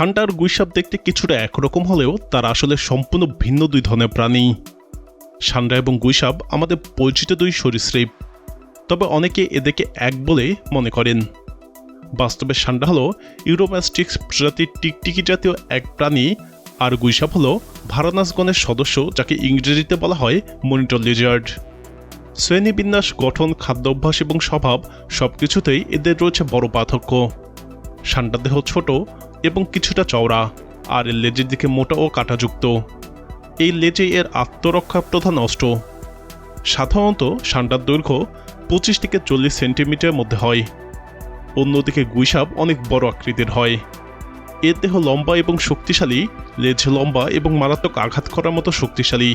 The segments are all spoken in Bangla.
আর গুইসাপ দেখতে কিছুটা একরকম হলেও তারা আসলে সম্পূর্ণ ভিন্ন দুই ধরনের প্রাণী। ষান্ডা এবং গুইসাপ আমাদের পরিচিত দুই সরীসৃপ। তবে অনেকে এদেরকে এক বলে মনে করেন। বাস্তবে ষান্ডা হলো ইউরোম্যাস্টিক্স প্রজাতির টিকটিকি জাতীয় এক প্রাণী, আর গুইসাপ হলো ভারানাসগণের সদস্য, যাকে ইংরেজিতে বলা হয় মনিটর লিজার্ড। শ্রেণীবিন্যাস, গঠন খাদ্যাভ্যাস এবং স্বভাব সবকিছুতেই এদের রয়েছে বড় পার্থক্য। ষান্ডা দেহ ছোট এবং কিছুটা চওড়া, আর এর লেজের দিকে মোটা ও কাঁটাযুক্ত। এই লেজে এর আত্মরক্ষা প্রধান অস্ত্র। সাধারণত ষান্ডার দৈর্ঘ্য পঁচিশ থেকে চল্লিশ সেন্টিমিটার মধ্যে হয়। অন্যদিকে গুইসাপ অনেক বড় আকৃতির হয়। এর দেহ লম্বা এবং শক্তিশালী, লেজ লম্বা এবং মারাত্মক আঘাত করার মতো শক্তিশালী।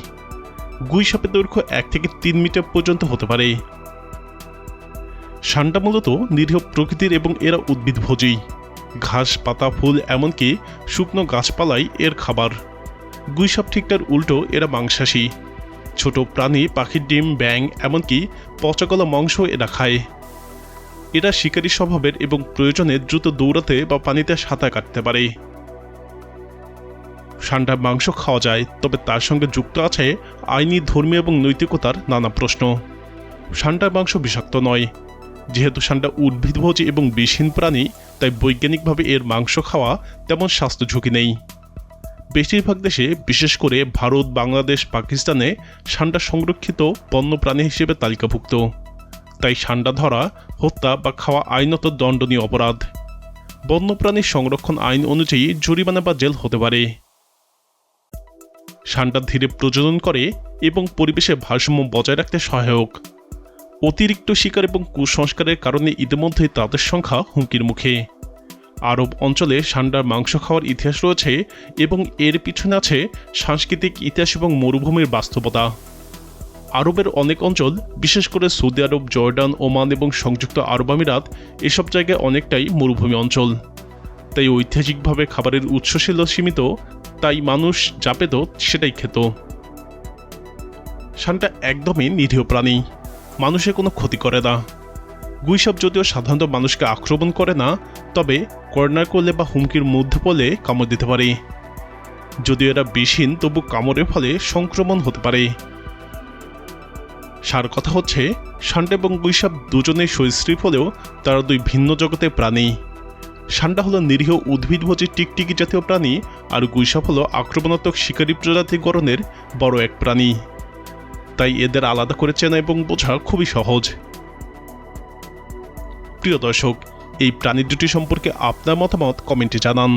গুইসাপের দৈর্ঘ্য এক থেকে তিন মিটার পর্যন্ত হতে পারে। ষান্ডা মূলত নিরীহ প্রকৃতির এবং এরা উদ্ভিদভোজী। ঘাস, পাতা, ফুল, এমনকি শুকনো গাছপালাই এর খাবার। গুইসাপ ঠিকটার উল্টো এরা মাংসাশী। ছোট প্রাণী, পাখির ডিম ব্যাং এমনকি পচাগলা মাংস এরা খায়। এরা শিকারী স্বভাবের এবং প্রয়োজনে দ্রুত দৌড়াতে বা পানিতে সাঁতার কাটতে পারে। ষান্ডার মাংস খাওয়া যায়, তবে তার সঙ্গে যুক্ত আছে আইনি, ধর্মীয় এবং নৈতিকতার নানা প্রশ্ন। ষান্ডার মাংস বিষাক্ত নয়। যেহেতু ষান্ডা উদ্ভিদভোজী এবং বিষহীন প্রাণী তাই বৈজ্ঞানিকভাবে এর মাংস খাওয়া তেমন স্বাস্থ্য ঝুঁকি নেই। বেশিরভাগ দেশে, বিশেষ করে ভারত, বাংলাদেশ, পাকিস্তানে ষান্ডা সংরক্ষিত বন্যপ্রাণী হিসেবে তালিকাভুক্ত। তাই ষান্ডা ধরা, হত্যা বা খাওয়া আইনত দণ্ডনীয় অপরাধ। বন্যপ্রাণী সংরক্ষণ আইন অনুযায়ী জরিমানা বা জেল হতে পারে। ষান্ডা ধীরে প্রজনন করে এবং পরিবেশে ভারসাম্য বজায় রাখতে সহায়ক। অতিরিক্ত শিকার এবং কুসংস্কারের কারণে ইতিমধ্যে তাদের সংখ্যা হুমকির মুখে। আরব অঞ্চলে ষান্ডার মাংস খাওয়ার ইতিহাস রয়েছে এবং এর পিছনে আছে সাংস্কৃতিক ইতিহাস এবং মরুভূমির বাস্তবতা। আরবের অনেক অঞ্চল, বিশেষ করে সৌদি আরব, জর্ডান, ওমান এবং সংযুক্ত আরব আমিরাত, এসব জায়গায় অনেকটাই মরুভূমি অঞ্চল। তাই ঐতিহাসিকভাবে খাবারের উৎস ছিল সীমিত, তাই মানুষ যা পেত সেটাই খেত। শানটা একদমই নিরীহ প্রাণী। মানুষের কোনো ক্ষতি করে না। গুইসাপ যদিও সাধারণত মানুষকে আক্রমণ করে না, তবে কর্নার করলে বা হুমকির মধ্যে পড়লে কামড় দিতে পারে। যদিও এরা বিষহীন, তবু কামড়ের ফলে সংক্রমণ হতে পারে। সার কথা হচ্ছে ষান্ডা এবং গুইসাপ দুজনেই সরীসৃপ হলেও তারা দুই ভিন্ন জগতের প্রাণী। ষান্ডা হলো নিরীহ উদ্ভিদভোজী টিকটিকি জাতীয় প্রাণী, আর গুইসাপ হলো আক্রমণাত্মক শিকারী প্রজাতি গড়নের বড় এক প্রাণী। তাই এদের আলাদা করে চেনা এবং বোঝা খুবই সহজ। প্রিয় দর্শক, এই প্রাণী দুটি সম্পর্কে আপনার মতামত কমেন্টে জানান।